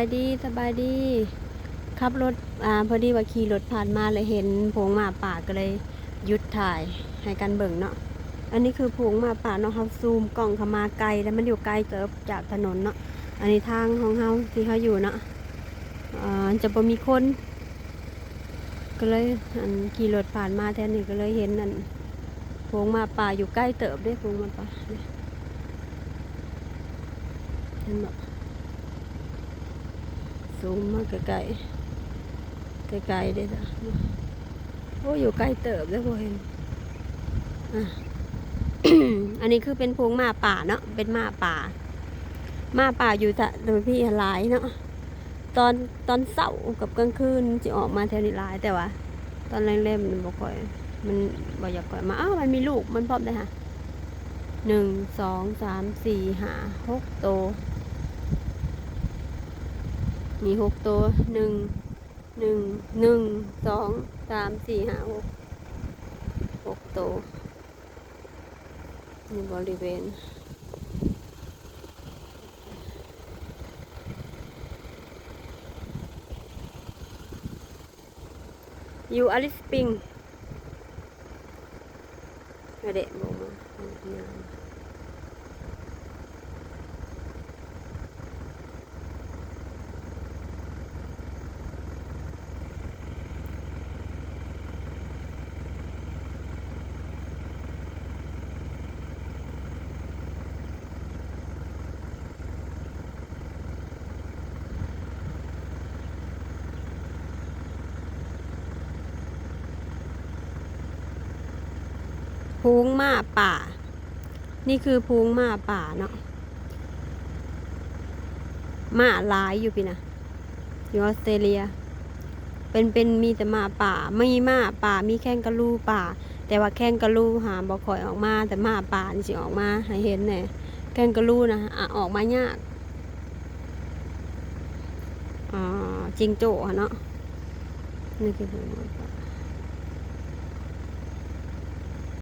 บายดีสบายดีขับรถอ่าพอดีว่าขี่รถผ่านมาเลยเห็นโพงหมาป่าก็เลยหยุดถ่ายให้กันเบิ่งเนาะอันนี้คือโพงหมาป่าเนาะเขาซูมกล้องเข้ามาไกลแล้วมันอยู่ไกลเกิบจากถนนเนาะอันนี้ทางของเขาที่เขาอยู่เนาะอ่าจะบ่มีคนก็เลยอันขี่รถผ่านมาแทนนี่ก็เลยเห็นอันโพงหมาป่าอยู่ใกล้เติบเด้โพงหมาป่าเนี่ยเห็นบ่ ซูมมาไกลๆไกลๆเด้จ้ะโอ้อยู่ใกล้เติบเลยพอเห็นอันนี้คือเป็นพวงหมาป่าเนาะเป็นหมาป่าหมาป่าอยู่แต่โดยพี่หลายเนาะตอนตอนเสาร์กับกลางคืนจะออกมาแถวนี้หลายแต่ว่า ตอนแรกๆมันบ่ค่อย มันบ่อยากค่อยมาอ้าวมันมีลูกมันพร้อมได้ค่ะหนึ่งสองสามสี่ห้าหกโต มีหกตัวหนึ่งหนึ่งหนึ่งสองสามสี่ห้าหกหกตัวในบริเวณอยู่อลิสปิงไม่ได้บอกมา พูงหมาป่า นี่คือพูงหมาป่าเนาะหมาลายอยู่พี่นะอยู่ออสเตรเลีย เป็นเป็นมีแต่หมาป่าไม่มีหมาป่ามีแข้งกะลูป่า แต่ว่าแข้งกะลูหาบ่คอยออกมา แต่หมาป่านี่สิออกมาให้เห็นแน่แข้งกะลูนะอะออกมายากอ่าจิงโจ้อะเนาะนี่คือพูงหมาป่า